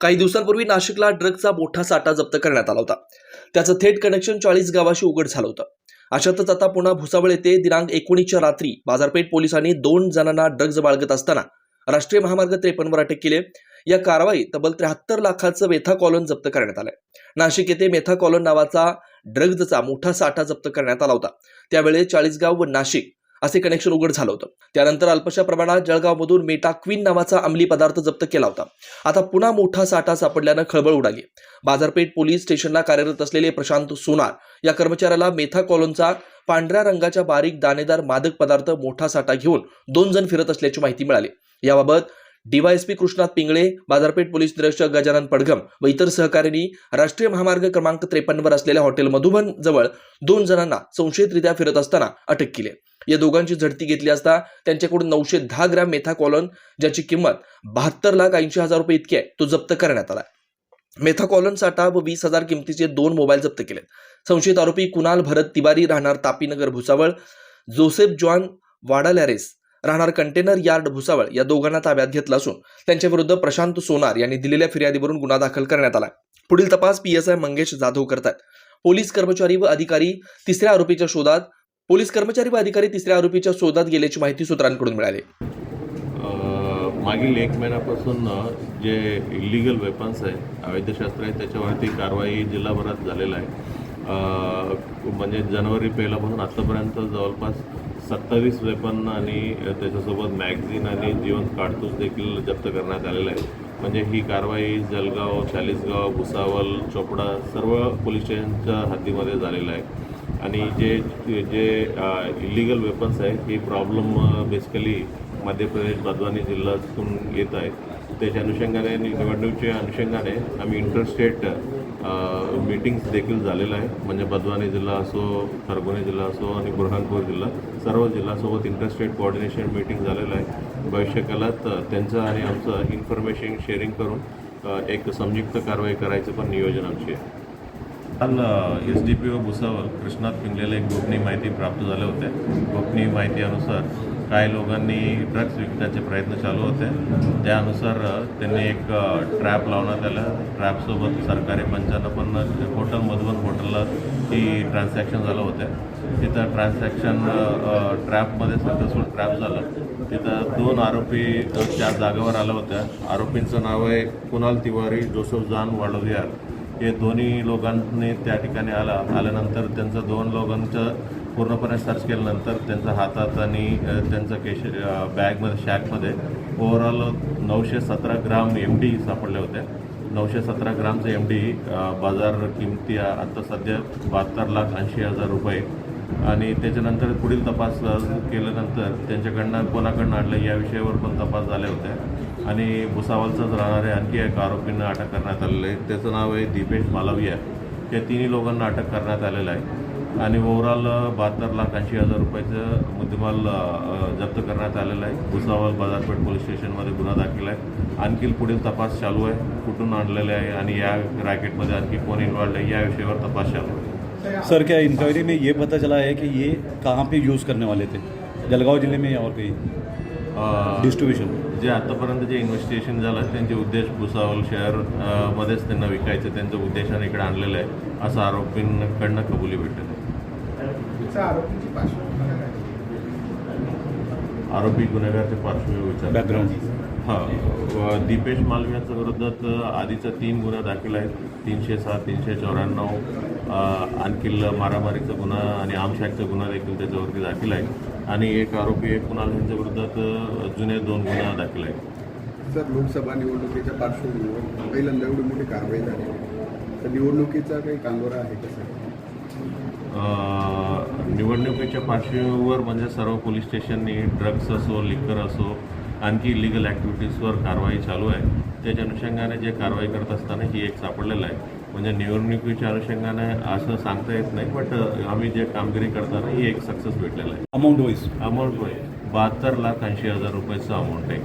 काही दिवसांपूर्वी नाशिकला ड्रग्जचा मोठा साठा जप्त करण्यात आला होता. त्याचं थेट कनेक्शन चाळीस गावाशी उघड झालं होतं. अशातच आता पुन्हा भुसावळ येथे दिनांक एकोणीसच्या रात्री बाजारपेठ पोलिसांनी दोन जणांना ड्रग्ज बाळगत असताना राष्ट्रीय महामार्ग त्रेपन्नवर अटक केली या कारवाईत तब्बल त्र्याहत्तर लाखाचं मेथा कॉलन जप्त करण्यात आलंय. नाशिक येथे मेथा कॉलन नावाचा ड्रग्जचा मोठा साठा जप्त करण्यात आला होता. त्यावेळी चाळीसगाव व नाशिक असे कनेक्शन उघड झालं होतं. त्यानंतर अल्पशा प्रमाणात जळगावमधून मेटा क्वीन नावाचा अंमली पदार्थ जप्त केला होता. आता पुन्हा मोठा साठा सापडल्यानं खळबळ उडाली. बाजारपेठ पोलीस स्टेशनला कार्यरत असलेले प्रशांत सोनार या कर्मचाऱ्याला मेथा कॉलनचा पांढऱ्या रंगाच्या बारीक दाणेदार मादक पदार्थ मोठा साठा घेऊन दोन जण फिरत असल्याची माहिती मिळाली. याबाबत डीवायएसपी कृष्णात पिंगळे बाजारपेठ पोलीस निरीक्षक गजानन पडघम व इतर सहकाऱ्यांनी राष्ट्रीय महामार्ग क्रमांक त्रेपन्नवर असलेल्या हॉटेल मधुबन जवळ दोन जणांना संशयितरित्या फिरत असताना अटक केली. या दोघांची झडती घेतली असता त्यांच्याकडून नऊशे दहा ग्रॅम मेथा कॉलन ज्याची किंमत बहात्तर लाख ऐंशी हजार रुपये इतकी आहे तो जप्त करण्यात आला. मेथा कॉलन साठा व वीस हजार किमतीचे दोन मोबाईल जप्त केले संशयित आरोपी कुणाल भरत तिवारी राहणार तापीनगर भुसावळ जोसेफ जॉन वाडालॅरेस राहणार कंटेनर यार्ड भुसावळ या दोघांना ताब्यात घेतलं असून त्यांच्याविरुद्ध प्रशांत सोनार यांनी दिलेल्या फिर्यादीवरून गुन्हा दाखल करण्यात आला. पुढील तपास P S I Mangesh Jadhav करतात. पोलीस कर्मचारी व अधिकारी तिसऱ्या आरोपीच्या शोधात पोलीस कर्मचारी व अधिकारी तिसऱ्या आरोपीच्या शोधात गेल्याची माहिती सूत्रांकडून मिळाली. मागील एक महिन्यापासून जे इलिगल वेपन्स आहे अवैध शस्त्र आहे त्याच्यावरती कारवाई जिल्हाभरात झालेला आहे. म्हणजे जानेवारी पहिल्यापासून आत्तापर्यंत जवळपास सत्तावीस वेपन आणि त्याच्यासोबत मॅगझिन आणि जिवंत काडतूस देखील जप्त करण्यात आलेलं आहे म्हणजे ही कारवाई जलगाव चाळीसगाव भुसावल चोपडा सर्व पोलीस स्टेशनच्या हद्दीमध्ये झालेलं आहे. आणि जे जे इलिगल वेपन्स आहे ही प्रॉब्लेम बेसिकली मध्य प्रदेश बदवानी जिल्ह्यातून येत आहे त्याच्या अनुषंगाने निवडणुकीच्या अनुषंगाने आम्ही इंटरस्टेट मीटिंग्स देखील झालेलं आहे. म्हणजे बदवानी जिल्हा असो खरगोनी जिल्हा असो आणि बुरहानपूर जिल्हा सर्व जिल्ह्यासोबत इंटरस्टेट कोऑर्डिनेशन मीटिंग झालेलं आहे. भविष्यकालात त्यांचं आणि आमचं इन्फॉर्मेशन शेअरिंग करून एक संयुक्त कारवाई करायचं पण नियोजन आमची आहे. काल S D P O Bhusawal Krishnat पिंगलेला एक गोपनीय माहिती प्राप्त झाल्या होत्या. गोपनीय माहितीनुसार काही लोकांनी ड्रग्ज विकण्याचे प्रयत्न चालू होते. त्यानुसार त्यांनी एक ट्रॅप लावण्यात आलं. ट्रॅपसोबत सरकारी पंचानं पण हॉटेल मधुबन हॉटेलला ही ट्रान्झॅक्शन झालं होतं. तिथं ट्रान्झॅक्शन ट्रॅपमध्ये सक्सेसफुल ट्रॅप झालं. तिथं दोन आरोपी त्या जागेवर आल्या होत्या. आरोपींचं नाव आहे कुणाल तिवारी जोसेफ जान वाडोदियार. हे दोन्ही लोकांनी त्या ठिकाणी आला. आल्यानंतर त्यांचं दोन लोकांचं पूर्णपणे सर्च केल्यानंतर त्यांचा हातात आणि त्यांचा त्यांचं केश बॅगमध्ये शॅकमध्ये ओव्हरऑल नऊशे सतरा ग्राम एम डी सापडले होते. नऊशे सतरा ग्रामचं एम डी बाजार किमती आता सध्या बहात्तर लाख ऐंशी हजार रुपये. आणि त्याच्यानंतर पुढील तपास केल्यानंतर त्यांच्याकडनं कोणाकडनं आणलं या विषयावर पण तपास झाले होते. आणि भुसावलचाच राहणारे आणखी एक आरोपींना अटक करण्यात आलेलं आहे. त्याचं नाव आहे दीपेश मालविया. या तिन्ही लोकांना अटक करण्यात आलेलं आहे. आणि ओव्हरऑल बहात्तर लाख ऐंशी हजार रुपयाचं मुद्देमाल जप्त करण्यात आलेलं आहे. भुसावल बाजारपेठ पोलीस स्टेशनमध्ये गुन्हा दाखल आहे. आणखी पुढील तपास चालू आहे. कुठून आणलेले आहे आणि या रॅकेटमध्ये आणखी कोण इन्वॉल्ड आहे या विषयावर तपास चालू आहे. सर क्या इंक्वायरी में ये पता चला है कि ये कहाँ पे यूज़ करने वाले थे? जलगांव जिले में और कहीं? डिस्ट्रीब्यूशन जे आतापर्यंत जे इन्व्हेस्टिगेशन झालं त्यांचे उद्देश भुसावल शहर मध्येच त्यांना विकायचं त्यांचं उद्देशाने इकडे आणलेलं आहे असं आरोपींकडनं कबुली भेटत आरोपीची पार्श्वभूमी? आरोपी गुन्हेगारचे पार्श्वभूमी विचार बॅकग्राऊंड हां व दीपेश मालवियाच्या विरोधात आधीचा तीन गुन्हा दाखल आहेत. तीनशे सात तीनशे चौऱ्याण्णव आणखी मारामारीचा गुन्हा आणि आमशाकचा गुन्हा देखील त्याच्यावरती दाखल आहे. आणि एक आरोपी एक कुणाल यांच्या विरोधात जुने दोन गुन्हा दाखल आहेत. सर लोकसभा निवडणुकीच्या पार्श्वभूमीवर पहिल्यांदा एवढी मोठी कारवाई झाली. तर निवडणुकीचा काही कांगोरा आहे का सर? निवडणुकीच्या पार्श्वभूमीवर म्हणजे सर्व पोलीस स्टेशननी ड्रग्स असो लिकर असो आणखी इलिगल ॲक्टिव्हिटीजवर कारवाई चालू आहे. त्याच्या अनुषंगाने जे कारवाई करत असताना ही एक सापडलेलं आहे. म्हणजे निवडणुकीच्या अनुषंगाने असं सांगता येत नाही बट आम्ही जे कामगिरी करताना ही एक सक्सेस भेटलेलं आहे. अमाउंट वाइज अमाऊंट बहात्तर लाख ऐंशी हजार रुपयाचं अमाऊंट आहे.